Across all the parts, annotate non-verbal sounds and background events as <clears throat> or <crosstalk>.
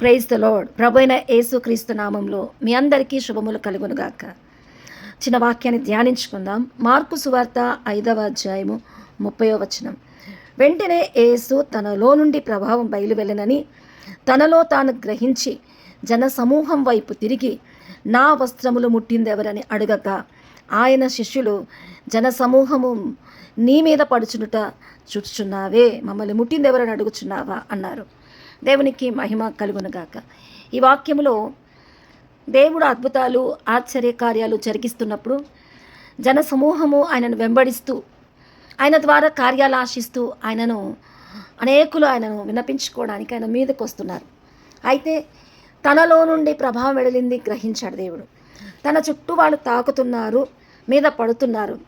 Praise the lord ప్రభైన యేసుక్రీస్తు నామంలో మీ అందరికీ శుభములు కలుగునుగాక చిన్న వాక్యాన్ని ధ్యానించుకుందాం. మార్కు సువార్త ఐదవ అధ్యాయము ముప్పయో వచనం. వెంటనే యేసు తనలో నుండి ప్రభావం బయలువెళ్ళనని తనలో తాను గ్రహించి జన సమూహం వైపు తిరిగి నా వస్త్రములు ముట్టిందెవరని అడగక ఆయన శిష్యులు జన సమూహము నీ మీద పడుచునుట చూచుచున్నావే మమ్మల్ని ముట్టిందెవరని అడుగుచున్నావా అన్నారు. దేవునికి మహిమ కలుగునుగాక. ఈ వాక్యములో దేవుడు అద్భుతాలు ఆశ్చర్య కార్యాలు జరిగిస్తున్నప్పుడు జన సమూహము ఆయనను వెంబడిస్తూ ఆయన ద్వారా కార్యాలు ఆశిస్తూ ఆయనను అనేకులు ఆయనను విన్నపించుకోవడానికి ఆయన మీదకు వస్తున్నారు. అయితే తనలో నుండి ప్రభావం వెడలింది గ్రహించాడు దేవుడు. తన చుట్టూ వాళ్ళు తాకుతున్నారు మీద పడుతున్నారు.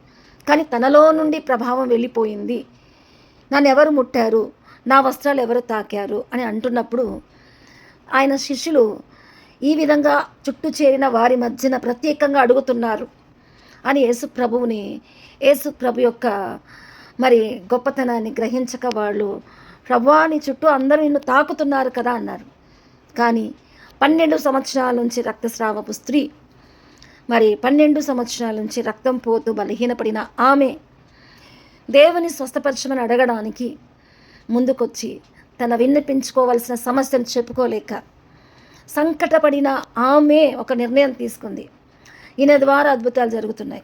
కానీ తనలో నుండి ప్రభావం వెళ్ళిపోయింది. నన్ను ఎవరు ముట్టారు? నా వస్త్రాలు ఎవరు తాకారు? అని అంటున్నప్పుడు ఆయన శిష్యులు ఈ విధంగా చుట్టూ చేరిన వారి మధ్యన ప్రత్యేకంగా అడుగుతున్నారు. అని యేసు ప్రభువుని యేసు ప్రభు యొక్క మరి గొప్పతనాన్ని గ్రహించక వాళ్ళు ప్రభువా నీ చుట్టూ అందరూ నిన్ను తాకుతున్నారు కదా అన్నారు. కానీ పన్నెండు సంవత్సరాల నుంచి రక్తస్రావపు స్త్రీ మరి పన్నెండు సంవత్సరాల నుంచి రక్తం పోతూ బలహీనపడిన ఆమె దేవుని స్వస్థపరచమని అడగడానికి ముందుకొచ్చి తన విన్నపించుకోవాల్సిన సమస్యను చెప్పుకోలేక సంకటపడిన ఆమె ఒక నిర్ణయం తీసుకుంది. ఈయన ద్వారా అద్భుతాలు జరుగుతున్నాయి.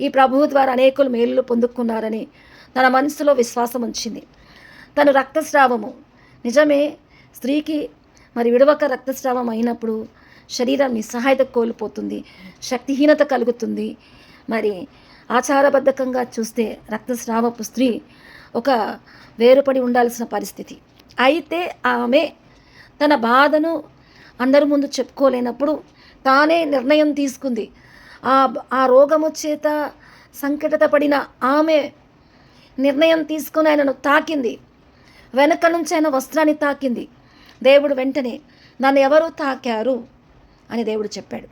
ఈ ప్రభువు ద్వారా అనేకులు మేలులు పొందుకున్నారని తన మనసులో విశ్వాసం ఉంచింది. తను రక్తస్రావము నిజమే స్త్రీకి మరి విడవక రక్తస్రావం అయినప్పుడు శరీరం నిస్సహాయత కోల్పోతుంది శక్తిహీనత కలుగుతుంది. మరి ఆచారబద్ధకంగా చూస్తే రక్తస్రావపు స్త్రీ ఒక వేరుపడి ఉండాల్సిన పరిస్థితి. అయితే ఆమె తన బాధను అందరి ముందు చెప్పుకోలేనప్పుడు తానే నిర్ణయం తీసుకుంది. ఆ ఆ రోగము చేత సంకటత పడిన ఆమె నిర్ణయం తీసుకుని ఆయనను తాకింది. వెనక నుంచి ఆయన వస్త్రాన్ని తాకింది. దేవుడు వెంటనే నన్ను ఎవరు తాకారు? అని దేవుడు చెప్పాడు.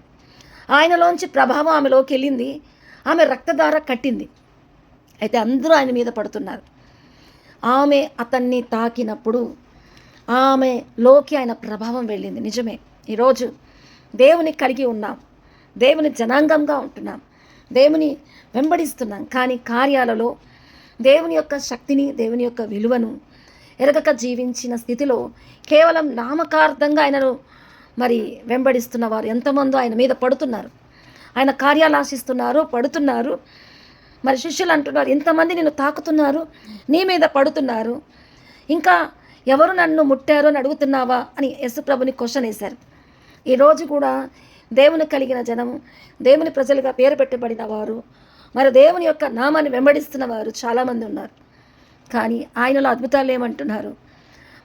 ఆయనలోంచి ప్రభావం ఆమెలోకి వెళ్ళింది. ఆమె రక్తధార కట్టింది. అయితే అందరూ ఆయన మీద పడుతున్నారు. ఆమె అతన్ని తాకినప్పుడు ఆమెలోకి ఆయన ప్రభావం వెళ్ళింది. నిజమే. ఈరోజు దేవుని కలిగి ఉన్నాం. దేవుని జనాంగంగా ఉంటున్నాం. దేవుని వెంబడిస్తున్నాం. కానీ కార్యాలలో దేవుని యొక్క శక్తిని దేవుని యొక్క విలువను ఎరగక జీవించిన స్థితిలో కేవలం నామకార్థంగా ఆయనను మరి వెంబడిస్తున్న వారు ఎంతమందో ఆయన మీద పడుతున్నారు. ఆయన కార్యాలు ఆశిస్తున్నారు పడుతున్నారు. మరి శిష్యులు అంటున్నారు ఇంతమంది నిన్ను తాకుతున్నారు నీ మీద పడుతున్నారు. ఇంకా ఎవరు నన్ను ముట్టారో అని అడుగుతున్నావా? అని యశుప్రభుని క్వశ్చన్ వేశారు. ఈరోజు కూడా దేవుని కలిగిన జనం దేవుని ప్రజలుగా పేరు పెట్టబడిన వారు మరి దేవుని యొక్క నామాన్ని వెంబడిస్తున్న వారు చాలామంది ఉన్నారు. కానీ ఆయనలో అద్భుతాలు ఏమంటున్నారు?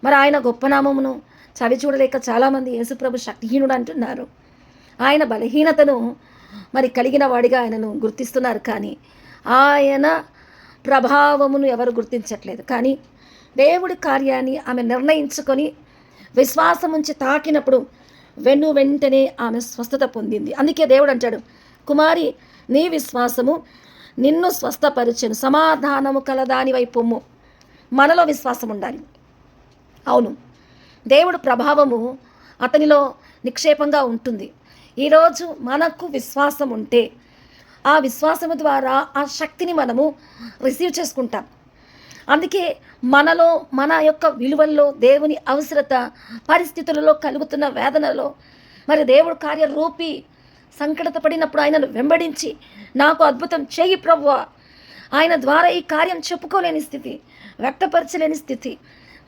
మరి ఆయన గొప్ప నామమును చవి చూడలేక చాలామంది యేసుప్రభు శక్తిహీనుడు అంటున్నారు. ఆయన బలహీనతను మరి కలిగిన వాడిగా ఆయనను గుర్తిస్తున్నారు కానీ ఆయన ప్రభావమును ఎవరు గుర్తించట్లేదు. కానీ దేవుడి కార్యాన్ని ఆమె నిర్ణయించుకొని విశ్వాసం ఉంచి తాకినప్పుడు వెన్ను వెంటనే ఆమె స్వస్థత పొందింది. అందుకే దేవుడు అంటాడు కుమారి నీ విశ్వాసము నిన్ను స్వస్థపరిచను. సమాధానము కలదాని వైపు మనలో విశ్వాసం ఉండాలి. అవును దేవుడు ప్రభావము అతనిలో నిక్షేపంగా ఉంటుంది. ఈరోజు మనకు విశ్వాసం ఉంటే ఆ విశ్వాసము ద్వారా ఆ శక్తిని మనము రిసీవ్ చేసుకుంటాం. అందుకే మనలో మన యొక్క విలువల్లో దేవుని అవసరత పరిస్థితులలో కలుగుతున్న వేదనలో మరి దేవుడు కార్యరూపి సంకటత పడినప్పుడు ఆయనను వెంబడించి నాకు అద్భుతం చేయి ప్రభువ. ఆయన ద్వారా ఈ కార్యం చెప్పుకోలేని స్థితి వ్యక్తపరచలేని స్థితి.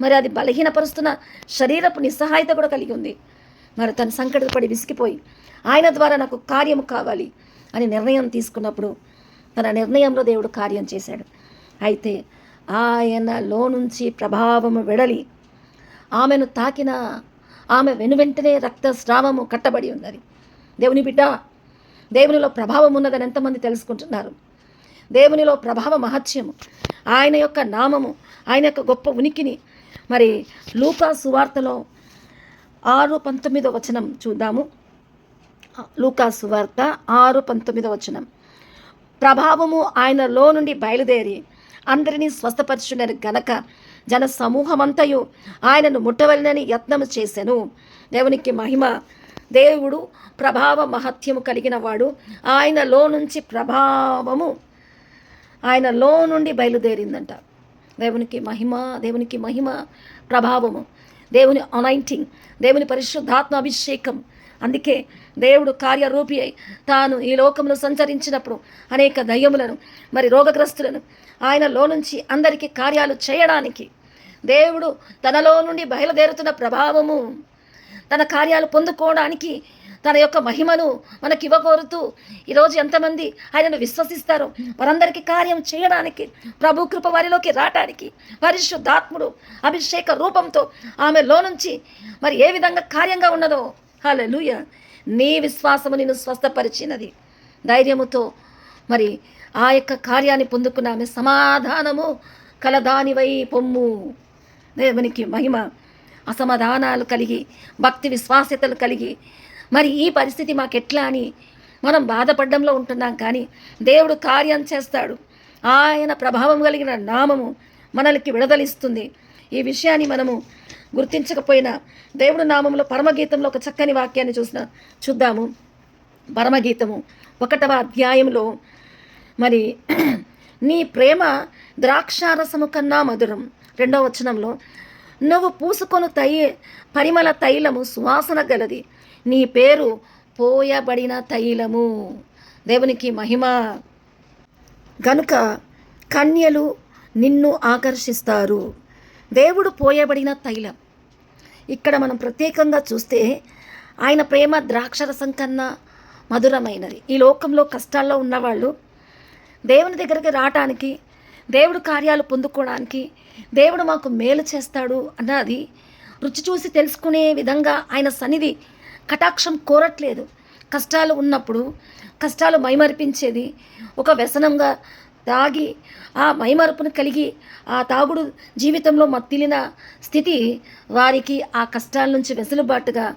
మరి అది బలహీనపరుస్తున్న శరీరపు నిస్సహాయత కూడా కలిగి ఉంది. మరి తను సంకటపడి విసిగిపోయి ఆయన ద్వారా నాకు కార్యము కావాలి. అని నిర్ణయం తీసుకున్నప్పుడు తన నిర్ణయంలో దేవుడు కార్యం చేశాడు. అయితే ఆయనలో నుంచి ప్రభావము వెడలి ఆమెను తాకిన ఆమె వెనువెంటనే రక్తస్రావము కట్టబడి ఉన్నది. దేవుని బిడ్డ దేవునిలో ప్రభావం ఉన్నదని ఎంతమంది తెలుసుకుంటున్నారు? దేవునిలో ప్రభావ మహత్యము ఆయన యొక్క నామము ఆయన యొక్క గొప్ప ఉనికిని మరి లూకా సువార్తలో ఆరు పంతొమ్మిదో వచనం చూద్దాము. లూకాసు వార్త ఆరు పంతొమ్మిదవ వచనం. ప్రభావము ఆయనలో నుండి బయలుదేరి అందరినీ స్వస్థపరచుండని గనక జన సమూహమంతయు ఆయనను ముట్టవలనని యత్నము చేశాను దేవునికి మహిమ. దేవుడు ప్రభావ మహత్యము కలిగిన వాడు. ఆయనలో నుంచి ప్రభావము ఆయనలో నుండి బయలుదేరిందంట. దేవునికి మహిమ దేవునికి మహిమ ప్రభావము. దేవుని అనాయింటింగ్ దేవుని పరిశుద్ధాత్మ అభిషేకం. అందుకే దేవుడు కార్యరూపి అయి తాను ఈ లోకంలో సంచరించినప్పుడు అనేక దయ్యములను మరి రోగగ్రస్తులను ఆయనలో నుంచి అందరికీ కార్యాలు చేయడానికి దేవుడు తనలో నుండి బయలుదేరుతున్న ప్రభావము తన కార్యాలు పొందుకోవడానికి తన యొక్క మహిమను మనకి ఇవ్వకోరుతూ ఈరోజు ఎంతమంది ఆయనను విశ్వసిస్తారో వారందరికీ కార్యం చేయడానికి ప్రభు కృప వారిలోకి రావటానికి పరిశుద్ధాత్ముడు అభిషేక రూపంతో ఆమెలో నుంచి మరి ఏ విధంగా కార్యంగా ఉన్నదో హల్లెలూయ. నీ విశ్వాసము నిన్ను స్వస్థపరిచినది. ధైర్యముతో మరి ఆ యొక్క కార్యాన్ని పొందుకున్న ఆమె సమాధానము కలదానివై పొమ్ము. దేవునికి మహిమ అసమాధానాలు కలిగి భక్తి విశ్వాస్యతలు కలిగి. మరి ఈ పరిస్థితి మాకెట్లా అని మనం బాధపడడంలో ఉంటున్నాం కానీ దేవుడు కార్యం చేస్తాడు. ఆయన ప్రభావం కలిగిన నామము మనల్కి విడుదలిస్తుంది. ఈ విషయాన్ని మనము గుర్తించకపోయినా దేవుడు నామంలో పరమగీతంలో ఒక చక్కని వాక్యాన్ని చూసిన చూద్దాము. పరమగీతము ఒకటవ అధ్యాయంలో మరి <clears throat> నీ ప్రేమ ద్రాక్షారసము కన్నా మధురం. రెండవ వచనంలో నువ్వు పూసుకొని తై పరిమళ తైలము సువాసన గలది. నీ పేరు పోయబడిన తైలము. దేవునికి మహిమ. గనుక కన్యలు నిన్ను ఆకర్షిస్తారు. దేవుడు పోయబడిన తైలం. ఇక్కడ మనం ప్రత్యేకంగా చూస్తే ఆయన ప్రేమ ద్రాక్షరసం కన్నా మధురమైనది. ఈ లోకంలో కష్టాల్లో ఉన్నవాళ్ళు దేవుని దగ్గరికి రావటానికి దేవుడు కార్యాలు పొందుకోవడానికి దేవుడు మాకు మేలు చేస్తాడు అన్నది రుచి చూసి తెలుసుకునే విధంగా ఆయన సన్నిధి కటాక్షం కోరట్లేదు. కష్టాలు ఉన్నప్పుడు కష్టాలు మైమరిపించేది ఒక వ్యసనంగా తాగి ఆ మైమరుపును కలిగి ఆ తాగుడు జీవితంలో మత్తిలిన స్థితి వారికి ఆ కష్టాల నుంచి వెసులుబాటుగా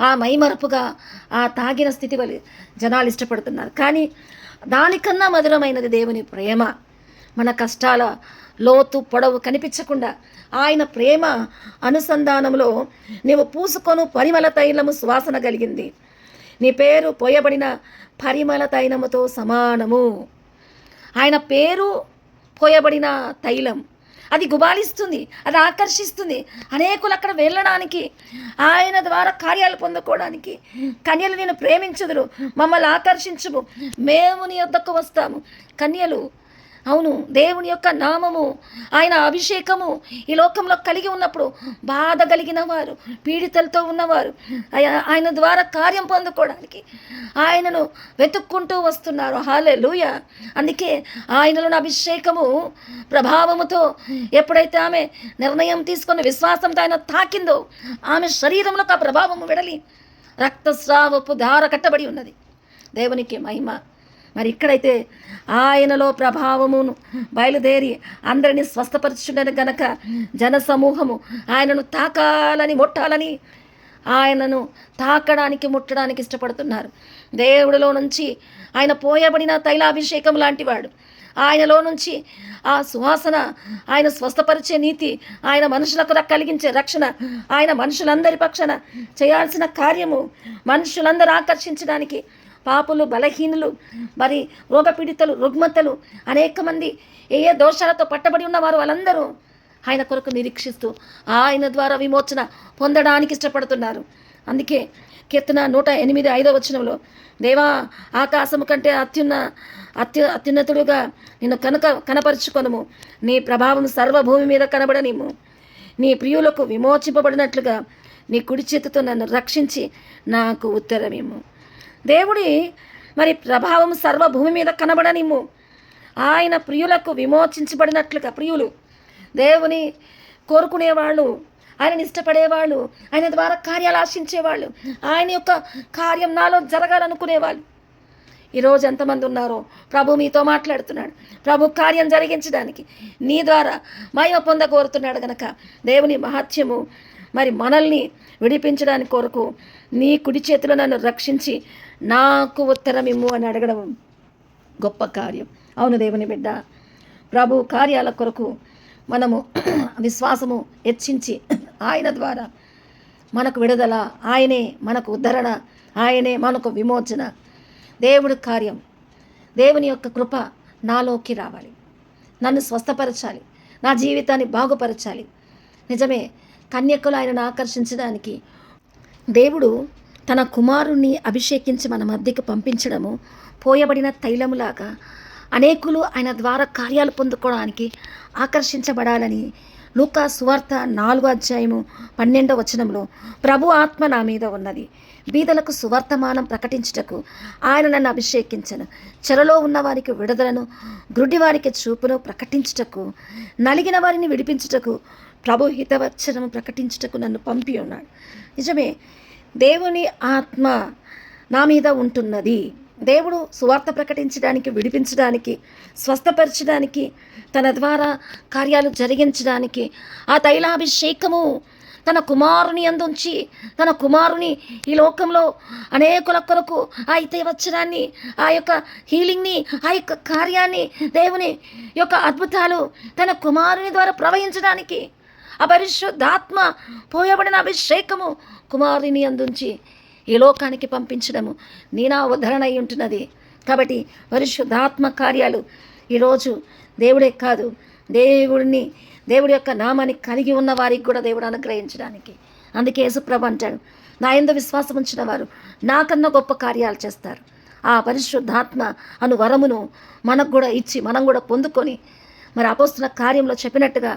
ఆ మైమరపుగా ఆ తాగిన స్థితి వలి జనాలు ఇష్టపడుతున్నారు. కానీ దానికన్నా మధురమైనది దేవుని ప్రేమ. మన కష్టాల లోతు పొడవు కనిపించకుండా ఆయన ప్రేమ అనుసంధానంలో నీవు పూసుకొను పరిమళ తైలము సువాసన కలిగింది. నీ పేరు పోయబడిన పరిమళ తైలముతో సమానము. ఆయన పేరు పోయబడిన తైలం. అది గుబాలిస్తుంది అది ఆకర్షిస్తుంది. అనేకులు అక్కడ వెళ్ళడానికి ఆయన ద్వారా కార్యాలు పొందుకోవడానికి కన్యలు నేను ప్రేమించుదురు మమ్మల్ని ఆకర్షించుము. మేము నీ వద్దకు వస్తాము. కన్యలు అవును దేవుని యొక్క నామము ఆయన అభిషేకము ఈ లోకంలో కలిగి ఉన్నప్పుడు బాధ కలిగిన వారు పీడితలతో ఉన్నవారు ఆయన ద్వారా కార్యం పొందుకోవడానికి ఆయనను వెతుక్కుంటూ వస్తున్నారు. హాలే లూయ అందుకే ఆయనలోని అభిషేకము ప్రభావముతో ఎప్పుడైతే ఆమె నిర్ణయం తీసుకున్న విశ్వాసంతో ఆయన తాకిందో ఆమె శరీరంలో ఆ ప్రభావము విడలి రక్తస్రావపు ధార కట్టబడి ఉన్నది. దేవునికి మహిమ. మరి ఇక్కడైతే ఆయనలో ప్రభావమును బయలుదేరి అందరినీ స్వస్థపరచుండని గనక జనసమూహము ఆయనను తాకాలని ముట్టాలని ఆయనను తాకడానికి ముట్టడానికి ఇష్టపడుతున్నారు. దేవుడిలో నుంచి ఆయన పోయబడిన తైలాభిషేకం లాంటివాడు. ఆయనలో నుంచి ఆ సువాసన ఆయన స్వస్థపరిచే నీతి ఆయన మనుషులకు కలిగించే రక్షణ ఆయన మనుషులందరి పక్షాన చేయాల్సిన కార్యము మనుషులందరూ ఆకర్షించడానికి పాపులు బలహీనులు మరి రోగపీడితలు రుగ్మతలు అనేక మంది ఏ ఏ దోషాలతో పట్టబడి ఉన్నవారు వాళ్ళందరూ ఆయన కొరకు నిరీక్షిస్తూ ఆయన ద్వారా విమోచన పొందడానికి ఇష్టపడుతున్నారు. అందుకే కీర్తన నూట ఎనిమిది ఐదో వచనంలో దేవా ఆకాశము కంటే అత్యున్న అత్యు అత్యున్నతుడుగా నిన్ను కనుక కనపరుచుకొనుము. నీ ప్రభావం సర్వభూమి మీద కనబడనిము నీ ప్రియులకు విమోచింపబడినట్లుగా నీ కుడి చేతితో నన్ను రక్షించి నాకు ఉత్తరమేము దేవుడి మరి ప్రభావం సర్వభూమి మీద కనబడనిమ్ము. ఆయన ప్రియులకు విమోచించబడినట్లుగా ప్రియులు దేవుని కోరుకునేవాళ్ళు ఆయనని ఇష్టపడేవాళ్ళు ఆయన ద్వారా కార్యాలు ఆశించేవాళ్ళు ఆయన యొక్క కార్యం నాలో జరగాలనుకునేవాళ్ళు. ఈరోజు ఎంతమంది ఉన్నారో ప్రభు మీతో మాట్లాడుతున్నాడు. ప్రభు కార్యం జరిగించడానికి నీ ద్వారా మహిమ పొంద కోరుతున్నాడు గనక దేవుని మహత్యము మరి మనల్ని విడిపించడానికి కొరకు నీ కుడి చేతిలో నన్ను రక్షించి నాకు ఉత్తరం ఇమ్ము అని అడగడం గొప్ప కార్యం. అవును దేవుని బిడ్డ ప్రభు కార్యాల కొరకు మనము <clears throat> విశ్వాసము హెచ్చించి ఆయన ద్వారా మనకు విడుదల ఆయనే మనకు ఉద్ధరణ ఆయనే మనకు విమోచన. దేవుడి కార్యం దేవుని యొక్క కృప నాలోకి రావాలి. నన్ను స్వస్థపరచాలి. నా జీవితాన్ని బాగుపరచాలి. నిజమే కన్యకులు ఆయనను ఆకర్షించడానికి. దేవుడు తన కుమారుణ్ణి అభిషేకించి మన మధ్యకి పంపించడము పోయబడిన తైలములాగా అనేకులు ఆయన ద్వారా కార్యాలు పొందుకోవడానికి ఆకర్షించబడాలని లూకా సువార్త నాలుగో అధ్యాయము పన్నెండో వచనంలో ప్రభు ఆత్మ నా మీద ఉన్నది. బీదలకు సువర్తమానం ప్రకటించుటకు ఆయన నన్ను అభిషేకించను. చెరలో ఉన్న వారికి విడుదలను గ్రుడ్డి వారికి చూపును ప్రకటించుటకు నలిగిన వారిని విడిపించుటకు ప్రభు హితవచ్చనము ప్రకటించుటకు నన్ను పంపి ఉన్నాడు. నిజమే దేవుని ఆత్మ నా మీద ఉంటున్నది. దేవుడు సువార్త ప్రకటించడానికి విడిపించడానికి స్వస్థపరచడానికి తన ద్వారా కార్యాలు జరిగించడానికి ఆ తైలాభిషేకము తన కుమారుని అందుంచి తన కుమారుని ఈ లోకంలో అనేకుల కొరకు ఆ ఇతవచ్చరాన్ని ఆ యొక్క హీలింగ్ని ఆ యొక్క కార్యాన్ని దేవుని యొక్క అద్భుతాలు తన కుమారుని ద్వారా ప్రవహించడానికి ఆ పరిశుద్ధాత్మ పోయబడిన అభిషేకము కుమారుని అందుంచి ఈ లోకానికి పంపించడము నేనా ఉద్ధరణ అయి ఉంటున్నది. కాబట్టి పరిశుద్ధాత్మ కార్యాలు ఈరోజు దేవుడే కాదు. దేవుడిని దేవుడి యొక్క నామాన్ని కలిగి ఉన్న వారికి కూడా దేవుడు అనుగ్రహించడానికి. అందుకే యేసుప్రభు అంటాడు నా ఎందు విశ్వాసం ఉంచిన వారు నాకన్నా గొప్ప కార్యాలు చేస్తారు. ఆ పరిశుద్ధాత్మ అను వరమును మనకు కూడా ఇచ్చి మనం కూడా పొందుకొని మరి అపోస్తున్న కార్యంలో చెప్పినట్టుగా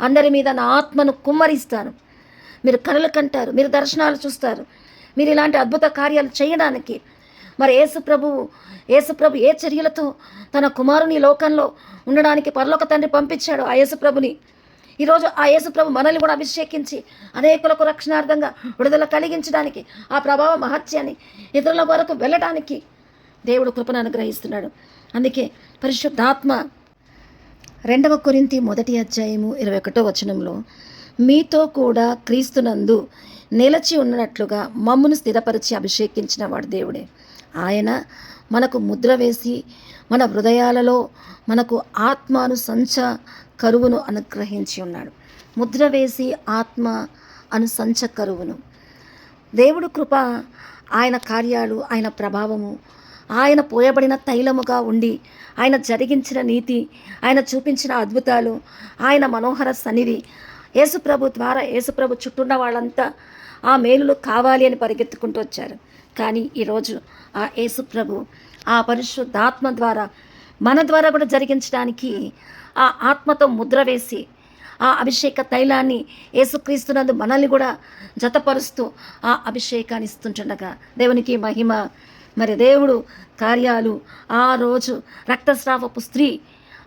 అందరి మీద నా ఆత్మను కుమ్మరిస్తాను. మీరు కలలు కంటారు మీరు దర్శనాలు చూస్తారు. మీరు ఇలాంటి అద్భుత కార్యాలు చేయడానికి మరి యేసు యేసుప్రభు ఏ చర్యలతో తన కుమారుని లోకంలో ఉండడానికి పరలోక తండ్రి పంపించాడు ఆ యేసుప్రభుని ఈరోజు ఆ యేసుప్రభు మనల్ని కూడా అభిషేకించి అనేకులకు రక్షణార్థంగా విడుదల కలిగించడానికి ఆ ప్రభావ మహత్యాన్ని ఇతరుల వరకు వెళ్ళడానికి దేవుడు కృపను అనుగ్రహిస్తున్నాడు. అందుకే పరిశుద్ధాత్మ రెండవ కొరింతి మొదటి అధ్యాయము ఇరవై ఒకటో వచనంలో మీతో కూడా క్రీస్తునందు నిలచి ఉన్నట్లుగా మమ్మును స్థిరపరిచి అభిషేకించిన వాడు దేవుడే. ఆయన మనకు ముద్ర వేసి మన హృదయాలలో మనకు ఆత్మను సంచ కరువును అనుగ్రహించి ఉన్నాడు. ముద్ర వేసి ఆత్మ అను సంచ కరువును. దేవుడు కృప ఆయన కార్యాలు ఆయన ప్రభావము ఆయన పోయబడిన తైలముగా ఉండి ఆయన జరిగించిన నీతి ఆయన చూపించిన అద్భుతాలు ఆయన మనోహర సన్నిధి యేసుప్రభు ద్వారా యేసుప్రభు చుట్టూన్న వాళ్ళంతా ఆ మేలులు కావాలి అని పరిగెత్తుకుంటూ వచ్చారు. కానీ ఈరోజు ఆ యేసుప్రభు ఆ పరిశుద్ధాత్మ ద్వారా మన ద్వారా కూడా జరిగించడానికి ఆ ఆత్మతో ముద్ర వేసి ఆ అభిషేక తైలాన్ని యేసుక్రీస్తునందు మనల్ని కూడా జతపరుస్తూ ఆ అభిషేకాన్ని ఇస్తుంటుండగా దేవునికి మహిమ. మరి దేవుడు కార్యాలు ఆ రోజు రక్తస్రావపు స్త్రీ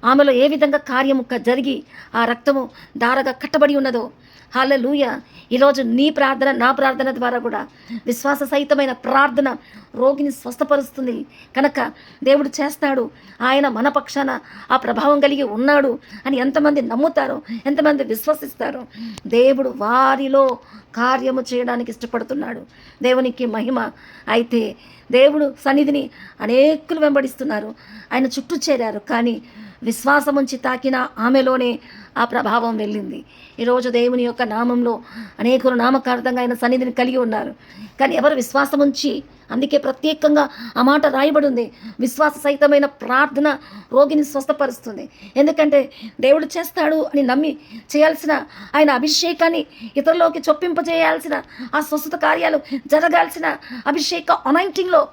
ఆమెలో ఏ విధంగా కార్యము జరిగి ఆ రక్తము దారగా కట్టబడి ఉన్నదో. హాలూయ ఈరోజు నీ ప్రార్థన నా ప్రార్థన ద్వారా కూడా విశ్వాస సహితమైన ప్రార్థన రోగిని స్వస్థపరుస్తుంది. కనుక దేవుడు చేస్తాడు. ఆయన మన పక్షాన ఆ ప్రభావం కలిగి ఉన్నాడు అని ఎంతమంది నమ్ముతారో ఎంతమంది విశ్వసిస్తారో దేవుడు వారిలో కార్యము చేయడానికి ఇష్టపడుతున్నాడు. దేవునికి మహిమ అయితే దేవుడు సన్నిధిని అనేకులు వెంబడిస్తున్నారు. ఆయన చుట్టూ చేరారు. కానీ విశ్వాసం ఉంచి తాకిన ఆమెలోనే ఆ ప్రభావం వెళ్ళింది. ఈరోజు దేవుని యొక్క నామంలో అనేకులు నామకార్థంగా ఆయన సన్నిధిని కలిగి ఉన్నారు. కానీ ఎవరు విశ్వాసం ఉంచి అందుకే ప్రత్యేకంగా ఆ మాట రాయబడి ఉంది విశ్వాస సహితమైన ప్రార్థన రోగిని స్వస్థపరుస్తుంది. ఎందుకంటే దేవుడు చేస్తాడు అని నమ్మి చేయాల్సిన ఆయన అభిషేకాన్ని ఇతరులోకి చొప్పింపజేయాల్సిన ఆ స్వస్థత కార్యాలు జరగాల్సిన అభిషేక అనాయింటింగ్లో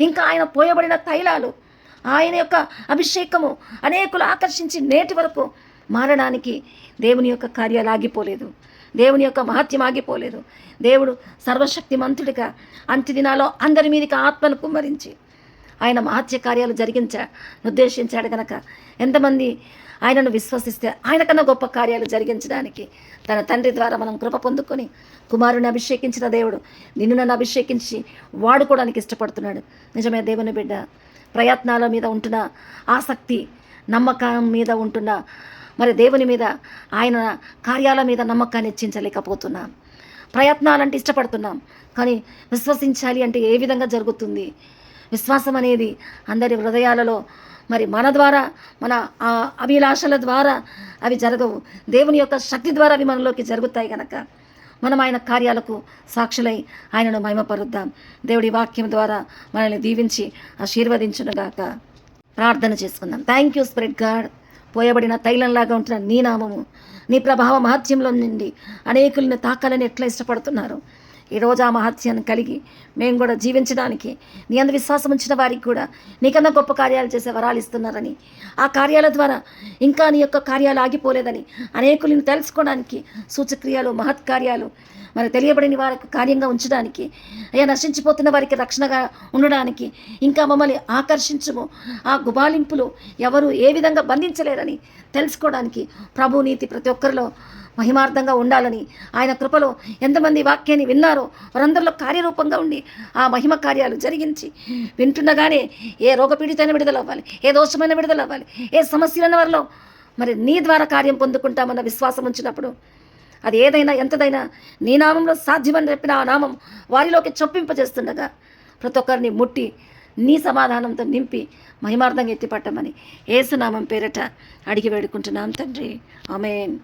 ఇంకా ఆయన పోయబడిన తైలాలు ఆయన యొక్క అభిషేకము అనేకులు ఆకర్షించి నేటి వరకు మారడానికి దేవుని యొక్క కార్యాలు ఆగిపోలేదు. దేవుని యొక్క మహత్యం ఆగిపోలేదు. దేవుడు సర్వశక్తిమంతుడిగా అంత్య దినాల్లో అందరి మీదకి ఆత్మను కుమ్మరించి ఆయన మహత్య కార్యాలు జరిగించా ఉద్దేశించాడు గనక. ఎంతమంది ఆయనను విశ్వసిస్తే ఆయన కన్నా గొప్ప కార్యాలు జరిగించడానికి తన తండ్రి ద్వారా మనం కృప పొందుకొని కుమారుని అభిషేకించిన దేవుడు నిన్ను నన్ను అభిషేకించి వాడుకోవడానికి ఇష్టపడుతున్నాడు. నిజమే దేవుని బిడ్డ ప్రయత్నాల మీద ఉంటున్న ఆసక్తి నమ్మకం మీద ఉంటున్న మరి దేవుని మీద ఆయన కార్యాల మీద నమ్మకాన్ని ఇచ్చించలేకపోతున్నాం. ప్రయత్నాలంటే ఇష్టపడుతున్నాం కానీ విశ్వసించాలి అంటే ఏ విధంగా జరుగుతుంది? విశ్వాసం అనేది అందరి హృదయాలలో మరి మన ద్వారా మన అభిలాషల ద్వారా అవి జరగవు. దేవుని యొక్క శక్తి ద్వారా అవి మనలోకి జరుగుతాయి కనుక మనం ఆయన కార్యాలకు సాక్షులై ఆయనను మహిమపరుద్దాం. దేవుడి వాక్యం ద్వారా మనల్ని దీవించి ఆశీర్వదించునుగాక. ప్రార్థన చేసుకుందాం. థ్యాంక్ యూ స్ప్రెడ్ గాడ్ పోయబడిన తైలంలాగా ఉంటున్న నీ నామము. నీ ప్రభావ మహత్యంలో నుండి అనేకులను తాకాలని ఎట్లా ఇష్టపడుతున్నారు? ఈరోజు ఆ మహత్యాన్ని కలిగి మేము కూడా జీవించడానికి నీ అందు విశ్వాసం ఉంచిన వారికి కూడా నీకన్నా గొప్ప కార్యాలు చేసే వరాలు ఇస్తున్నారని ఆ కార్యాల ద్వారా ఇంకా నీ యొక్క కార్యాలు ఆగిపోలేదని అనేకులను తెలుసుకోవడానికి సూచక్రియలు మహత్కార్యాలు మరి తెలియబడిన వారికి కార్యంగా ఉంచడానికి అయ్యా నశించిపోతున్న వారికి రక్షణగా ఉండడానికి ఇంకా మమ్మల్ని ఆకర్షించుము. ఆ గుబాలింపులు ఎవరు ఏ విధంగా బంధించలేరని తెలుసుకోవడానికి ప్రభు నీతి ప్రతి ఒక్కరిలో మహిమార్థంగా ఉండాలని ఆయన కృపలో ఎంతమంది వాక్యాన్ని విన్నారో వారందరిలో కార్యరూపంగా ఉండి ఆ మహిమ కార్యాలు జరిగించి వింటుండగానే ఏ రోగపీడితైన విడుదల అవ్వాలి ఏ దోషమైన విడుదల అవ్వాలి ఏ సమస్యలైన వారిలో మరి నీ ద్వారా కార్యం పొందుకుంటామన్న విశ్వాసం ఉంచినప్పుడు అది ఏదైనా ఎంతదైనా నీ నామంలో సాధ్యమని చెప్పిన ఆ నామం వారిలోకి చొప్పింపజేస్తుండగా ప్రతి ఒక్కరిని ముట్టి నీ సమాధానంతో నింపి మహిమార్థంగా ఎత్తిపట్టమని ఏసునామం పేరట అడిగి వేడుకుంటున్నాం తండ్రి. ఆమెన్.